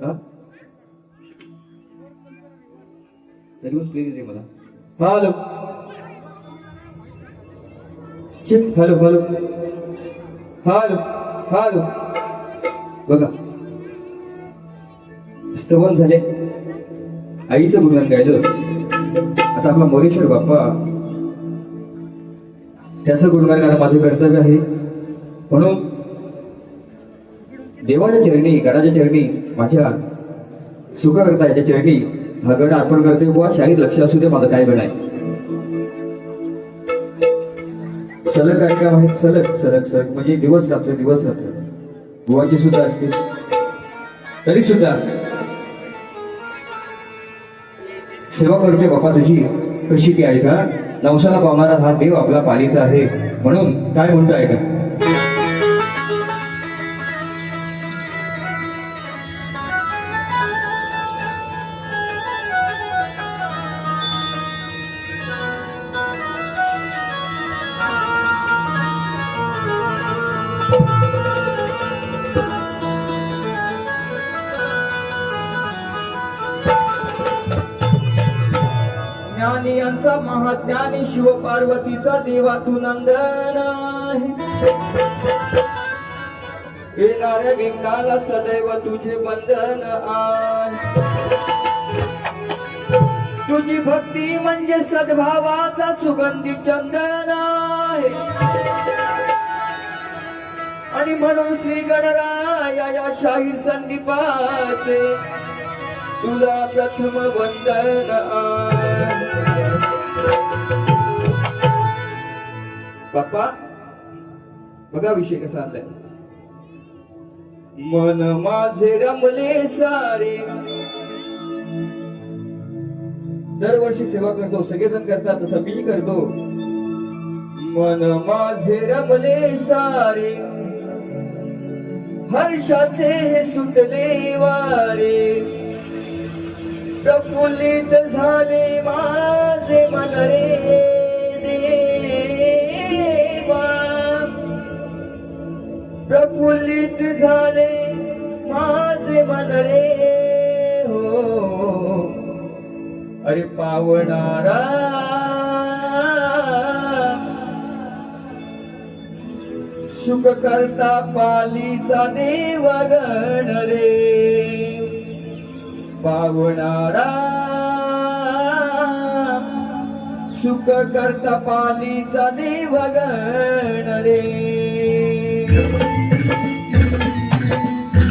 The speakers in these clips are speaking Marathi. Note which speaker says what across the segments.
Speaker 1: हा? तरी पण क्लिअर मला. Hello shit hello hello hello hello बघा. स्तवन झाले. आईचं गुणगान गायलं. आता आपला मोरेश्वर बाप्पा. त्याचं गुणगान गाणं माझं कर्तव्य आहे. म्हणून देवाच्या चरणी गडाच्या चरणी माझ्या सुखकर्ता याच्या चरणी हा गड अर्पण करते बुवा शाहीर लक्ष असू दे माझं काय गड आहे. सलग कार्यक्रम आहेत सलग सलग सलग. म्हणजे दिवस रात्र दिवस रात्र. बुवाची सुद्धा असते. तरी सुद्धा सेवा करते बापा तुझी. कशी ती आहे का? नवसाला पावणारा हा देव आपला पालीचा आहे. म्हणून काय म्हणतो आहे का
Speaker 2: ज्ञानी यांचा महाज्ञानी शिव पार्वतीचा देवा तू नंदन आहे. येणाऱ्या विघ्नाला सदैव तुझे बंधन आय तुझी भक्ती म्हणजे सद्भावाचा सुगंधी चंदन आहे. आणि म्हणून श्री गणराया या शाहीर संदीपाचे तुला प्रथम वंदन बाप्पा बघा विषय कसा आलाय मन माझे रमले सारे. दरवर्षी सेवा करतो सगळेजण करतात तसं मी करतो. मन माझे रमले सारे. हर्षाचे हे सुटले वारे. प्रफुल्लित झाले माझे मन रे प्रफुल्लित झाले माझे मन रे हो. अरे पावणारा. सुख करता पालीचा देव गण रे. पावणारा. सुख करता पालीचा देव गण रे.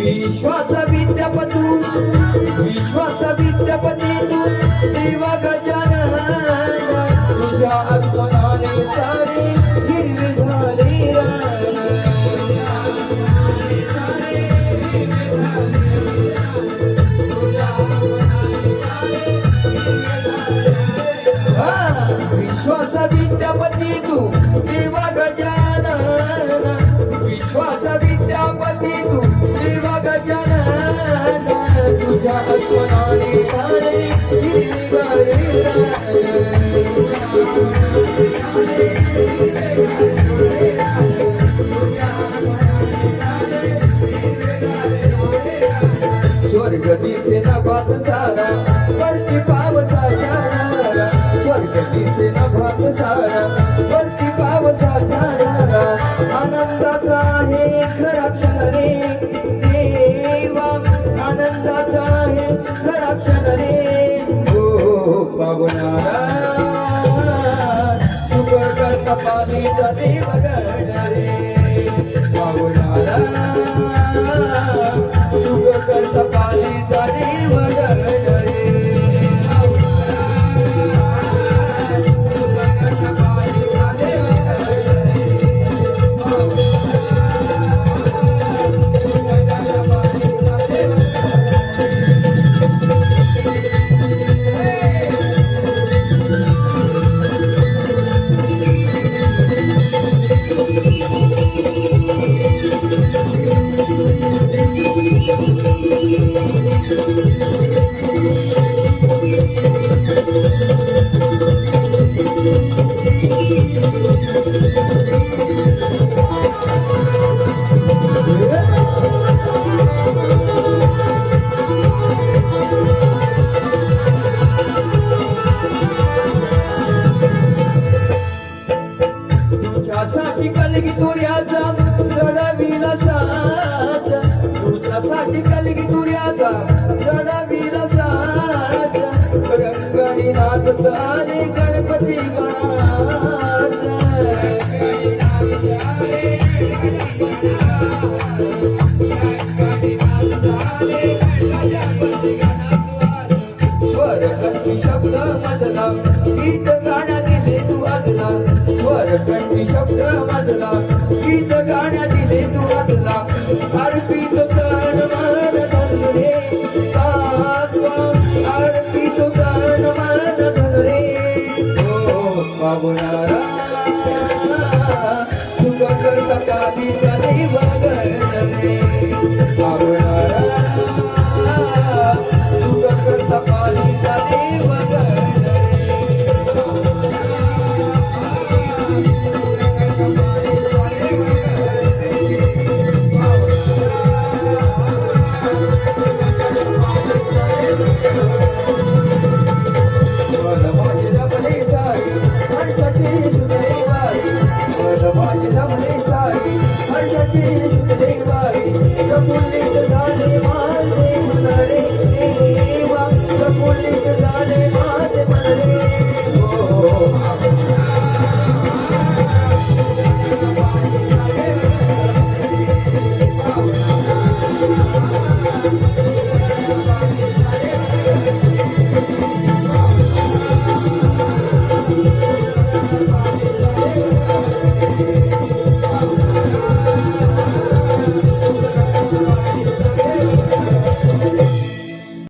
Speaker 2: विश्वास विद्यापतू विश्वास विद्यापती तू देवा गजानन तुझ्या विद्यापती तू कलगी तुर्याचा चढविला साज तुझ्यासाठी कलगी तुर्याचा चढविला साज रंगणी नाचत आले गणपती स्वर शब्द मजला गीत गाण्या दिले तू आजला स्वर कंठी शब्द हसला गीत गाण्या दिले तू वाजला. अर्पित कर्ण मान धन रे. सात्वा अर्पित कर्ण मान धन रे. हो, ओ बाबुरा देवाई. कपुलित झाले मा